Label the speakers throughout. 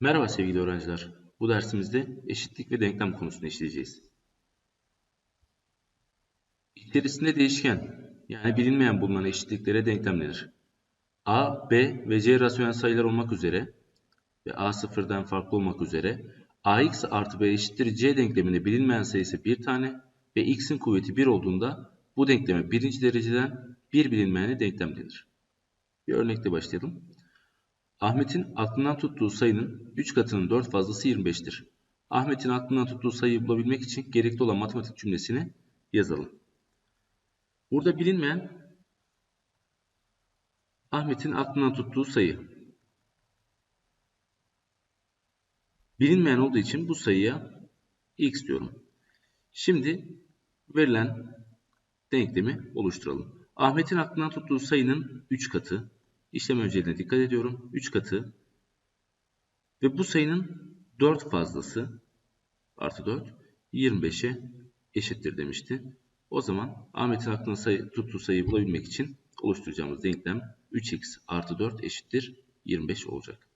Speaker 1: Merhaba sevgili öğrenciler. Bu dersimizde eşitlik ve denklem konusunu işleyeceğiz. İçerisinde değişken yani bilinmeyen bulunan eşitliklere denklem denir. A, B ve C rasyonel sayılar olmak üzere ve A sıfırdan farklı olmak üzere AX artı B eşittir C denkleminde bilinmeyen sayısı bir tane ve X'in kuvveti 1 olduğunda bu denkleme birinci dereceden bir bilinmeyene denklem denir. Bir örnekle başlayalım. Ahmet'in aklından tuttuğu sayının 3 katının 4 fazlası 25'tir. Ahmet'in aklından tuttuğu sayıyı bulabilmek için gerekli olan matematik cümlesini yazalım. Burada bilinmeyen Ahmet'in aklından tuttuğu sayı. Bilinmeyen olduğu için bu sayıya x diyorum. Şimdi verilen denklemi oluşturalım. Ahmet'in aklından tuttuğu sayının 3 katı İşlem önceliğine dikkat ediyorum. 3 katı ve bu sayının 4 fazlası artı 4 25'e eşittir demişti. O zaman Ahmet'in aklına sayı, tuttuğu sayıyı bulabilmek için oluşturacağımız denklem 3x artı 4 eşittir 25 olacak.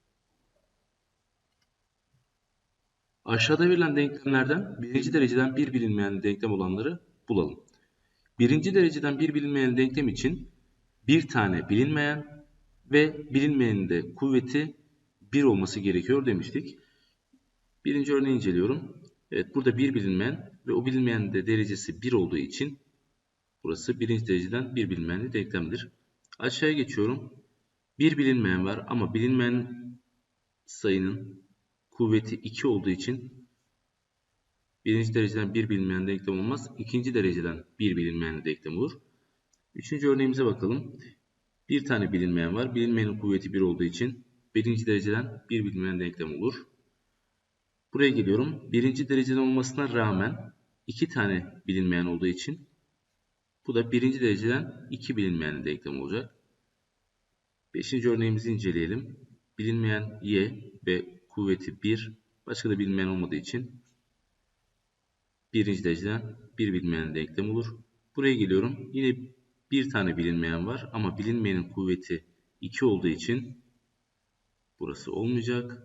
Speaker 1: Aşağıda verilen denklemlerden birinci dereceden bir bilinmeyen denklem olanları bulalım. Birinci dereceden bir bilinmeyen denklem için bir tane bilinmeyen ve bilinmeyenin de kuvveti 1 olması gerekiyor demiştik. Birinci örneği inceliyorum. Evet burada bir bilinmeyen ve o bilinmeyen de derecesi 1 olduğu için burası birinci dereceden bir bilinmeyenli denklemdir. Aşağıya geçiyorum. Bir bilinmeyen var ama bilinmeyen sayının kuvveti 2 olduğu için birinci dereceden bir bilinmeyen denklem olmaz. İkinci dereceden bir bilinmeyen denklem olur. Üçüncü örneğimize bakalım. Bir tane bilinmeyen var. Bilinmeyenin kuvveti 1 olduğu için birinci dereceden bir bilinmeyen denklem olur. Buraya geliyorum. Birinci dereceden olmasına rağmen iki tane bilinmeyen olduğu için bu da birinci dereceden iki bilinmeyen denklem olacak. Beşinci örneğimizi inceleyelim. Bilinmeyen y ve kuvveti 1 başka da bilinmeyen olmadığı için birinci dereceden bir bilinmeyen denklem olur. Buraya geliyorum. Yine bir tane bilinmeyen var ama bilinmeyenin kuvveti 2 olduğu için burası olmayacak.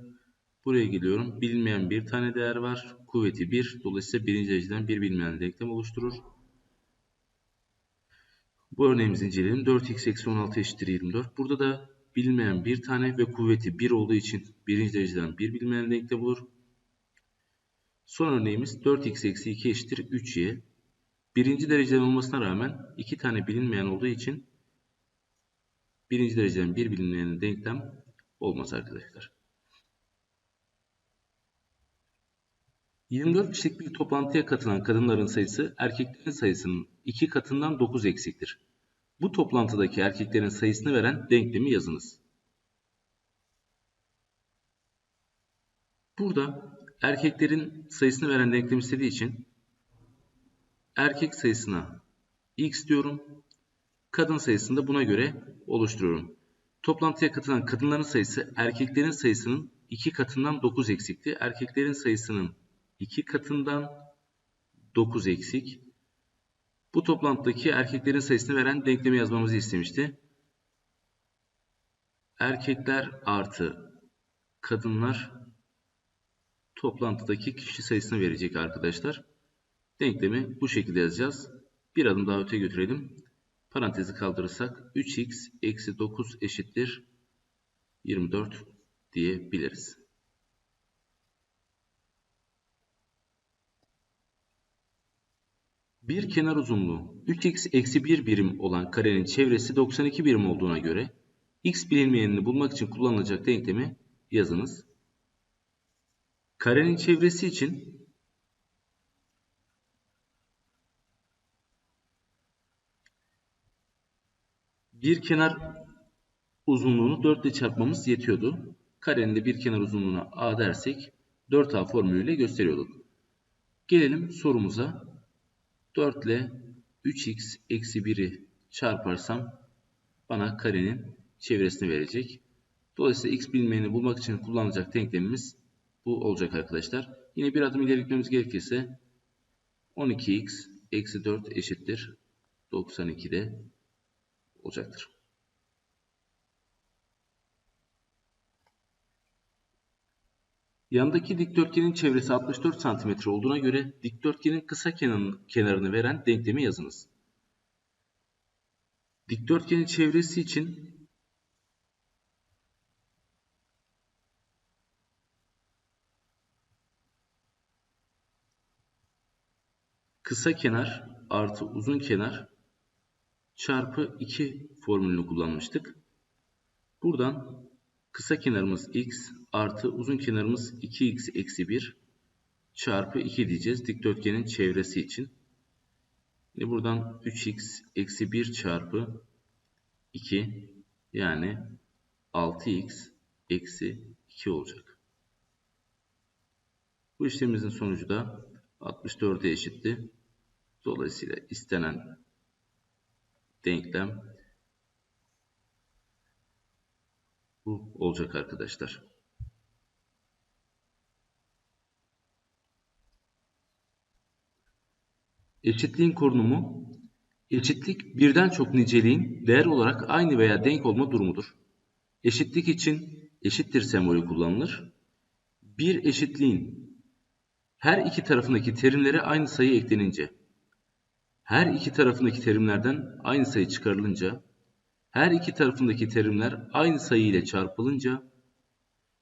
Speaker 1: Buraya geliyorum. Bilinmeyen bir tane değer var. Kuvveti 1. Dolayısıyla birinci dereceden bir bilinmeyen denklem oluşturur. Bu örneğimizi inceleyelim. 4x eksi 16 eşittir 24. Burada da bilinmeyen bir tane ve kuvveti 1 olduğu için birinci dereceden bir bilinmeyen denklem olur. Son örneğimiz 4x eksi 2 eşittir 3y. Birinci dereceden olmasına rağmen iki tane bilinmeyen olduğu için birinci dereceden bir bilinmeyen denklem olmaz arkadaşlar. 24 kişilik bir toplantıya katılan kadınların sayısı erkeklerin sayısının iki katından 9 eksiktir. Bu toplantıdaki erkeklerin sayısını veren denklemi yazınız. Burada erkeklerin sayısını veren denklem istediği için erkek sayısına x diyorum. Kadın sayısını da buna göre oluşturuyorum. Toplantıya katılan kadınların sayısı erkeklerin sayısının 2 katından 9 eksikti. Erkeklerin sayısının 2 katından 9 eksik. Bu toplantıdaki erkeklerin sayısını veren denklemi yazmamızı istemişti. Erkekler artı kadınlar toplantıdaki kişi sayısını verecek arkadaşlar. Denklemi bu şekilde yazacağız. Bir adım daha öte götürelim. Parantezi kaldırırsak 3x eksi 9 eşittir 24 diyebiliriz. Bir kenar uzunluğu 3x eksi 1 birim olan karenin çevresi 92 birim olduğuna göre x bilinmeyenini bulmak için kullanılacak denklemi yazınız. Karenin çevresi için Bir kenar uzunluğunu 4 ile çarpmamız yetiyordu. Karenin de bir kenar uzunluğuna a dersek 4a formülüyle gösteriyorduk. Gelelim sorumuza. 4 ile 3x eksi 1'i çarparsam bana karenin çevresini verecek. Dolayısıyla x bilmeyeni bulmak için kullanılacak denklemimiz bu olacak arkadaşlar. Yine bir adım ileri gerekirse 12x eksi 4 eşittir 92'de olacaktır. Yandaki dikdörtgenin çevresi 64 cm olduğuna göre dikdörtgenin kısa kenarını, veren denklemi yazınız. Dikdörtgenin çevresi için kısa kenar artı uzun kenar çarpı 2 formülünü kullanmıştık. Buradan kısa kenarımız x artı uzun kenarımız 2x eksi 1 çarpı 2 diyeceğiz dikdörtgenin çevresi için. Şimdi buradan 3x eksi 1 çarpı 2 yani 6x eksi 2 olacak. Bu işlemimizin sonucu da 64'e eşitti. Dolayısıyla istenen denklem bu olacak arkadaşlar. Eşitliğin korunumu eşitlik birden çok niceliğin değer olarak aynı veya denk olma durumudur. Eşitlik için eşittir sembolü kullanılır. Bir eşitliğin her iki tarafındaki terimlere aynı sayı eklenince her iki tarafındaki terimlerden aynı sayı çıkarılınca, her iki tarafındaki terimler aynı sayı ile çarpılınca,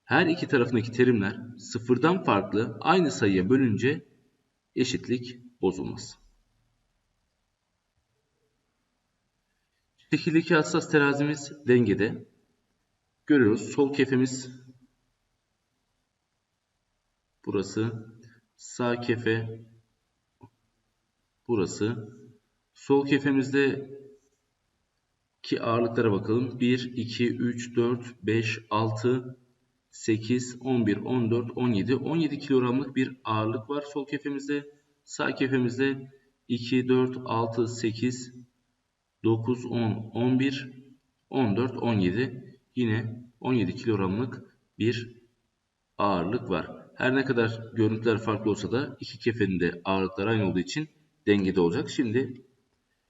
Speaker 1: her iki tarafındaki terimler sıfırdan farklı aynı sayıya bölünce eşitlik bozulmaz. Şekildeki hassas terazimiz dengede. Görüyoruz sol kefemiz burası, sağ kefe burası. Sol kefemizde ki ağırlıklara bakalım. 1, 2, 3, 4, 5, 6, 8, 11, 14, 17. 17 kilogramlık bir ağırlık var sol kefemizde. Sağ kefemizde 2, 4, 6, 8, 9, 10, 11, 14, 17. Yine 17 kilogramlık bir ağırlık var. Her ne kadar görüntüler farklı olsa da iki kefenin de ağırlıkları aynı olduğu için dengede olacak. Şimdi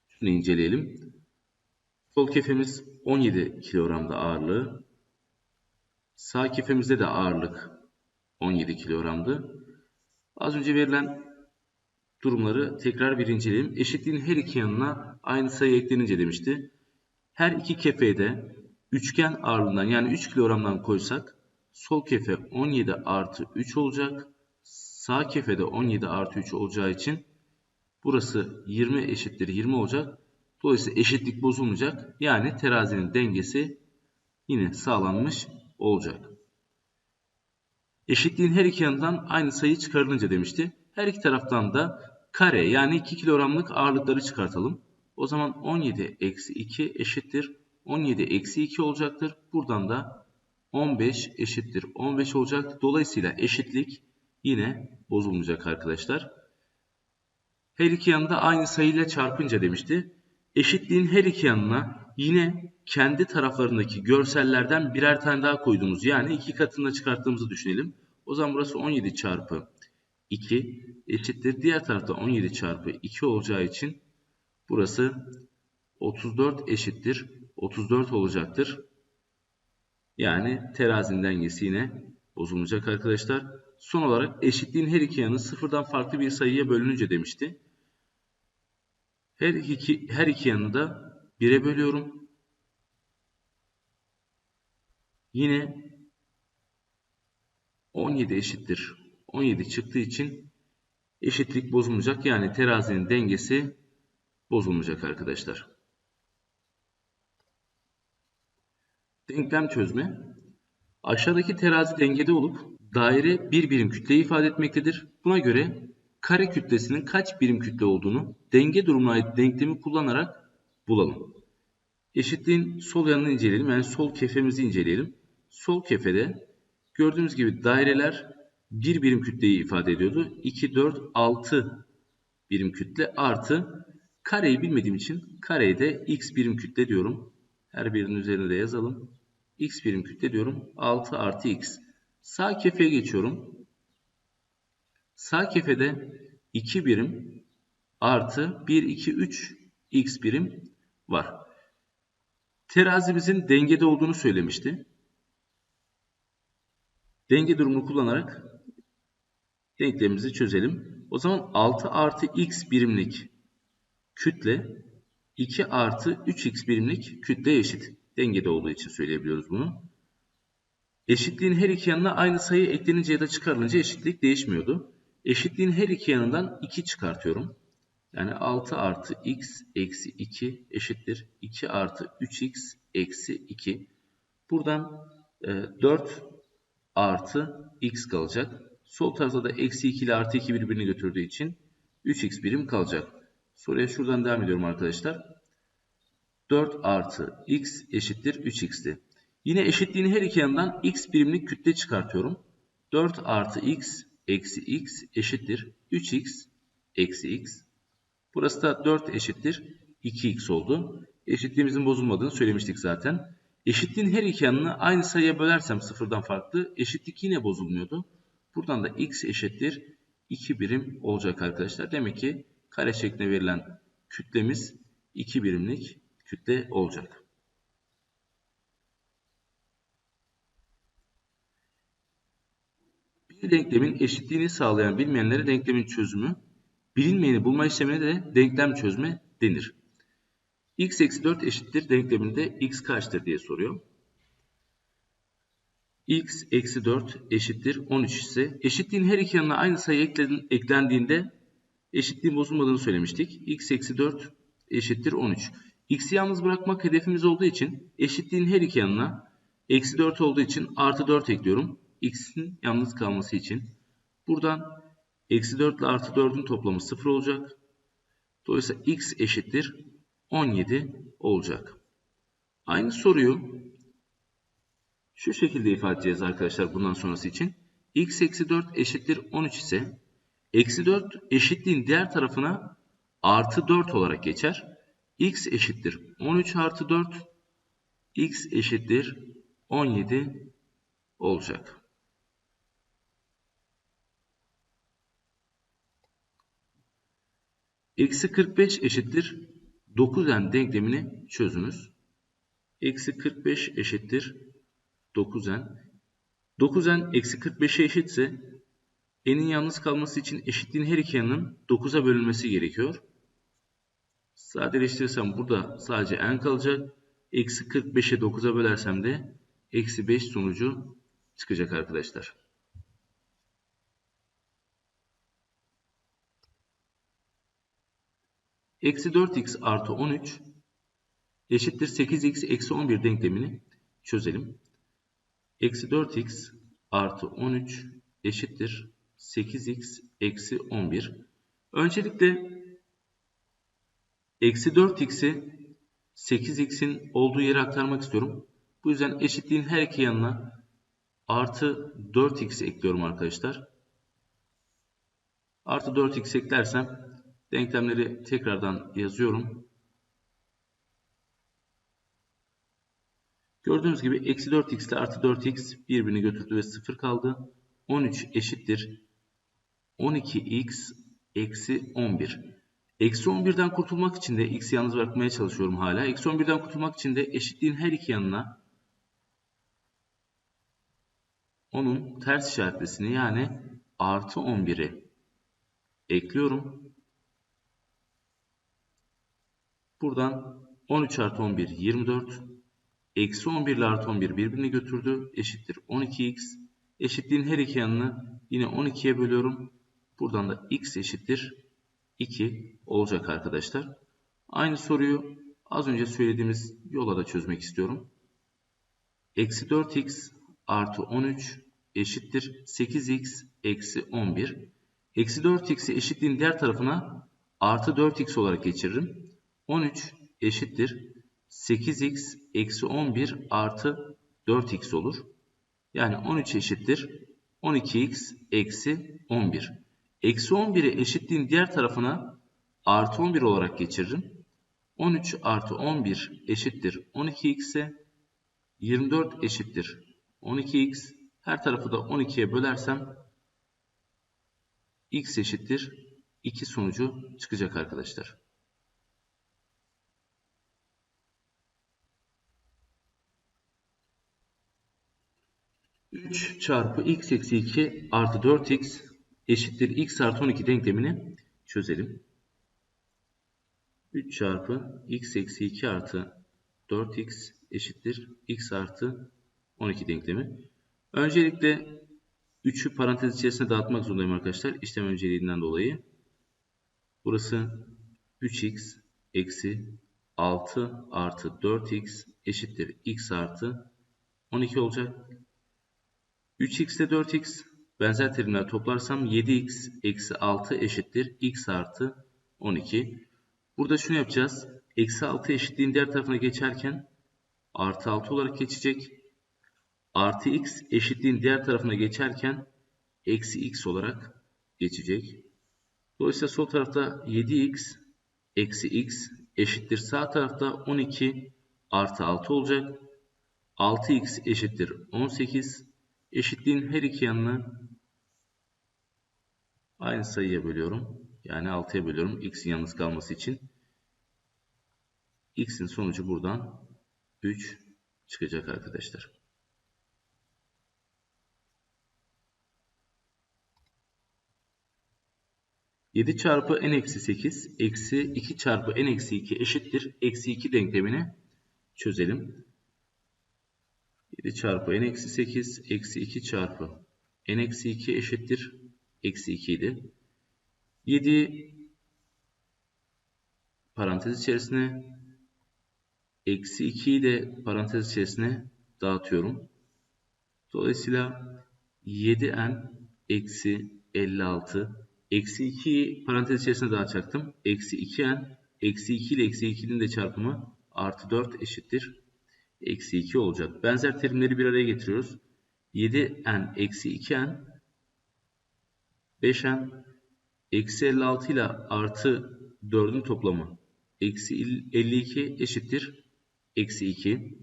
Speaker 1: şunu inceleyelim. Sol kefemiz 17 kilogramda ağırlığı. Sağ kefemizde de ağırlık 17 kilogramdı. Az önce verilen durumları tekrar bir inceleyelim. Eşitliğin her iki yanına aynı sayı eklenince demişti. Her iki kefeye de üçgen ağırlığından yani 3 kilogramdan koysak sol kefe 17 artı 3 olacak. Sağ kefe de 17 artı 3 olacağı için Burası 20 eşittir 20 olacak. Dolayısıyla eşitlik bozulmayacak. Yani terazinin dengesi yine sağlanmış olacak. Eşitliğin her iki yanından aynı sayı çıkarılınca demişti. Her iki taraftan da kare yani 2 kilogramlık ağırlıkları çıkartalım. O zaman 17 eksi 2 eşittir 17 eksi 2 olacaktır. Buradan da 15 eşittir 15 olacak. Dolayısıyla eşitlik yine bozulmayacak arkadaşlar. Her iki yanında aynı sayıyla çarpınca demişti. Eşitliğin her iki yanına yine kendi taraflarındaki görsellerden birer tane daha koyduğumuz yani iki katında çıkarttığımızı düşünelim. O zaman burası 17 çarpı 2 eşittir. Diğer tarafta 17 çarpı 2 olacağı için burası 34 eşittir. 34 olacaktır. Yani terazinin dengesi yine bozulmayacak arkadaşlar. Son olarak eşitliğin her iki yanı sıfırdan farklı bir sayıya bölününce demişti. Her iki, her iki yanını da 1'e bölüyorum. Yine 17 eşittir. 17 çıktığı için eşitlik bozulmayacak. Yani terazinin dengesi bozulmayacak arkadaşlar. Denklem çözme. Aşağıdaki terazi dengede olup daire bir birim kütle ifade etmektedir. Buna göre kare kütlesinin kaç birim kütle olduğunu denge durumuna ait denklemi kullanarak bulalım. Eşitliğin sol yanını inceleyelim. Yani sol kefemizi inceleyelim. Sol kefede gördüğümüz gibi daireler bir birim kütleyi ifade ediyordu. 2, 4, 6 birim kütle artı kareyi bilmediğim için kareyi de x birim kütle diyorum. Her birinin üzerine de yazalım. x birim kütle diyorum. 6 artı x. Sağ kefeye geçiyorum. Sağ kefede 2 birim artı 1, 2, 3 x birim var. Terazimizin dengede olduğunu söylemişti. Denge durumunu kullanarak denklemimizi çözelim. O zaman 6 artı x birimlik kütle 2 artı 3x birimlik kütle eşit. Dengede olduğu için söyleyebiliyoruz bunu. Eşitliğin her iki yanına aynı sayı eklenince ya da çıkarılınca eşitlik değişmiyordu. Eşitliğin her iki yanından 2 çıkartıyorum. Yani 6 artı x eksi 2 eşittir. 2 artı 3x eksi 2. Buradan e, 4 artı x kalacak. Sol tarafta da eksi 2 ile artı 2 birbirini götürdüğü için 3x birim kalacak. Soruya şuradan devam ediyorum arkadaşlar. 4 artı x eşittir 3x'ti. Yine eşitliğin her iki yanından x birimlik kütle çıkartıyorum. 4 artı x eksi x eşittir 3x eksi x. Burası da 4 eşittir 2x oldu. Eşitliğimizin bozulmadığını söylemiştik zaten. Eşitliğin her iki yanını aynı sayıya bölersem sıfırdan farklı eşitlik yine bozulmuyordu. Buradan da x eşittir 2 birim olacak arkadaşlar. Demek ki kare şeklinde verilen kütlemiz 2 birimlik kütle olacak. Bir denklemin eşitliğini sağlayan bilmeyenlere denklemin çözümü, bilinmeyeni bulma işlemine de denklem çözme denir. x eksi 4 eşittir denkleminde x kaçtır diye soruyor. x eksi 4 eşittir 13 ise eşitliğin her iki yanına aynı sayı eklendiğinde eşitliğin bozulmadığını söylemiştik. x eksi 4 eşittir 13. x'i yalnız bırakmak hedefimiz olduğu için eşitliğin her iki yanına eksi 4 olduğu için artı 4 ekliyorum x'in yalnız kalması için. Buradan eksi 4 ile artı 4'ün toplamı 0 olacak. Dolayısıyla x eşittir 17 olacak. Aynı soruyu şu şekilde ifade edeceğiz arkadaşlar bundan sonrası için. x eksi 4 eşittir 13 ise eksi 4 eşitliğin diğer tarafına artı 4 olarak geçer. x eşittir 13 artı 4 x eşittir 17 olacak. Eksi 45 eşittir 9n denklemini çözünüz. Eksi 45 eşittir 9n. 9n eksi 45'e eşitse n'in yalnız kalması için eşitliğin her iki yanının 9'a bölünmesi gerekiyor. Sadeleştirirsem burada sadece n kalacak. Eksi 45'e 9'a bölersem de eksi 5 sonucu çıkacak arkadaşlar. Eksi 4x artı 13 eşittir 8x eksi 11 denklemini çözelim. Eksi 4x artı 13 eşittir 8x eksi 11. Öncelikle eksi 4x'i 8x'in olduğu yere aktarmak istiyorum. Bu yüzden eşitliğin her iki yanına artı 4x ekliyorum arkadaşlar. Artı 4x eklersem Denklemleri tekrardan yazıyorum. Gördüğünüz gibi eksi 4x ile artı 4x birbirini götürdü ve 0 kaldı. 13 eşittir 12x eksi 11. Eksi 11'den kurtulmak için de x'i yalnız bırakmaya çalışıyorum hala. Eksi 11'den kurtulmak için de eşitliğin her iki yanına onun ters işaretlisini yani artı 11'i ekliyorum. Buradan 13 artı 11 24. Eksi 11 ile artı 11 birbirini götürdü. Eşittir 12x. Eşitliğin her iki yanını yine 12'ye bölüyorum. Buradan da x eşittir 2 olacak arkadaşlar. Aynı soruyu az önce söylediğimiz yola da çözmek istiyorum. Eksi 4x artı 13 eşittir 8x eksi 11. Eksi 4x'i eşitliğin diğer tarafına artı 4x olarak geçiririm. 13 eşittir 8x eksi 11 artı 4x olur. Yani 13 eşittir 12x eksi 11. Eksi 11'i eşitliğin diğer tarafına artı 11 olarak geçiririm. 13 artı 11 eşittir 12x'e 24 eşittir 12x. Her tarafı da 12'ye bölersem x eşittir 2 sonucu çıkacak arkadaşlar. 3 çarpı x eksi 2 artı 4x eşittir x artı 12 denklemini çözelim. 3 çarpı x eksi 2 artı 4x eşittir x artı 12 denklemi. Öncelikle 3'ü parantez içerisine dağıtmak zorundayım arkadaşlar. İşlem önceliğinden dolayı. Burası 3x eksi 6 artı 4x eşittir x artı 12 olacak. 3x ile 4x benzer terimler toplarsam 7x eksi 6 eşittir x artı 12. Burada şunu yapacağız. Eksi 6 eşitliğin diğer tarafına geçerken artı 6 olarak geçecek. Artı x eşitliğin diğer tarafına geçerken eksi x olarak geçecek. Dolayısıyla sol tarafta 7x eksi x eşittir. Sağ tarafta 12 artı 6 olacak. 6x eşittir 18. Eşitliğin her iki yanını aynı sayıya bölüyorum. Yani 6'ya bölüyorum x'in yalnız kalması için. x'in sonucu buradan 3 çıkacak arkadaşlar. Yedi çarpı n eksi 8 eksi 2 çarpı n eksi 2 eşittir. Eksi 2 denklemini çözelim. 7 çarpı n eksi 8 eksi 2 çarpı n eksi 2 eşittir. Eksi 2 idi. 7 parantez içerisine eksi 2'yi de parantez içerisine dağıtıyorum. Dolayısıyla 7n eksi 56 eksi 2'yi parantez içerisine dağıtacaktım. Eksi 2n eksi 2 ile eksi 2'nin de çarpımı artı 4 eşittir. Eksi 2 olacak. Benzer terimleri bir araya getiriyoruz. 7n eksi 2n 5n eksi 56 ile artı 4'ün toplamı eksi 52 eşittir eksi 2.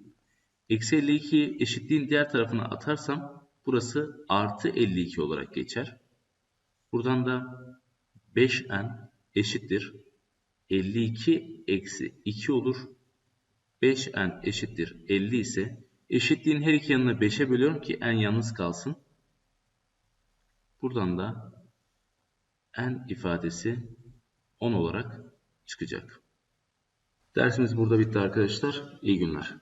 Speaker 1: Eksi 52 eşitliğin diğer tarafına atarsam burası artı 52 olarak geçer. Buradan da 5n eşittir 52 eksi 2 olur. 5n eşittir 50 ise eşitliğin her iki yanını 5'e bölüyorum ki n yalnız kalsın. Buradan da n ifadesi 10 olarak çıkacak. Dersimiz burada bitti arkadaşlar. İyi günler.